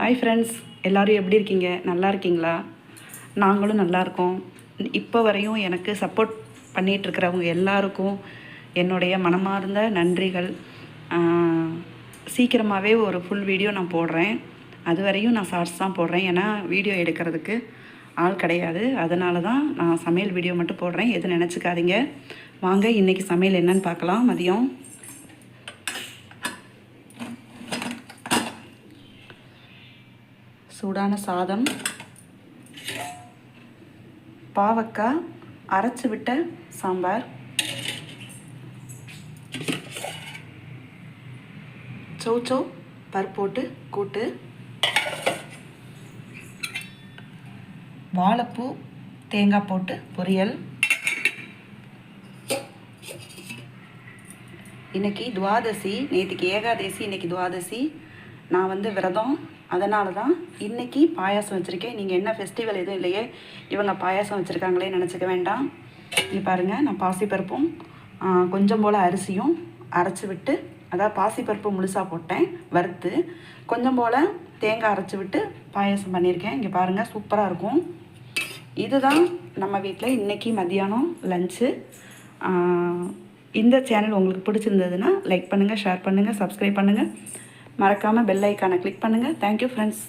Hi friends எல்லோரும் எப்படி இருக்கீங்க? நல்லா இருக்கீங்களா? நாங்களும் நல்லா இருக்கோம். இப்போ வரையும் எனக்கு சப்போர்ட் பண்ணிகிட்ருக்கிறவங்க எல்லாருக்கும் என்னுடைய மனமார்ந்த நன்றிகள். சீக்கிரமாகவே ஒரு ஃபுல் வீடியோ நான் போடுறேன். அது வரையும் நான் ஷார்ட்ஸ் தான் போடுறேன். ஏன்னா வீடியோ எடுக்கிறதுக்கு ஆள் கிடையாது. அதனால தான் நான் சமையல் வீடியோ மட்டும் போடுறேன். எதுவும் நினச்சிக்காதீங்க. வாங்க இன்றைக்கி சமையல் என்னன்னு பார்க்கலாம். மதியம் சூடான சாதம். பாவக்காய் அரைச்சி விட்ட சாம்பார். சௌச்சௌ பருப்பு போட்டு கூட்டு. வாழைப்பூ தேங்காய் போட்டு பொரியல். இன்னைக்கு துவாதசி நேற்றுக்கு ஏகாதசி இன்னைக்கு துவாதசி. நான் வந்து விரதம். அதனால தான் இன்றைக்கி பாயாசம் வச்சுருக்கேன். நீங்கள் என்ன ஃபெஸ்டிவல் எதுவும் இல்லையே இவங்க பாயாசம் வச்சுருக்காங்களே நினச்சிக்க வேண்டாம். இங்கே பாருங்கள் நான் பாசிப்பருப்பும் கொஞ்சம் போல் அரிசியும் அரைச்சி விட்டு அதாவது பாசிப்பருப்பு முழுசாக போட்டேன் வறுத்து. கொஞ்சம் போல் தேங்காய் அரைச்சி விட்டு பாயாசம் பண்ணியிருக்கேன். இங்கே பாருங்கள் சூப்பராக இருக்கும். இதுதான் நம்ம வீட்டில் இன்றைக்கி மதியானம் லஞ்சு இந்த சேனல் உங்களுக்கு பிடிச்சிருந்ததுன்னா லைக் பண்ணுங்கள் ஷேர் பண்ணுங்கள் சப்ஸ்கிரைப் பண்ணுங்கள் மறக்காமல் பெல் ஐக்கானை கிளிக் பண்ணுங்கள் தேங்க்யூ ஃப்ரெண்ட்ஸ்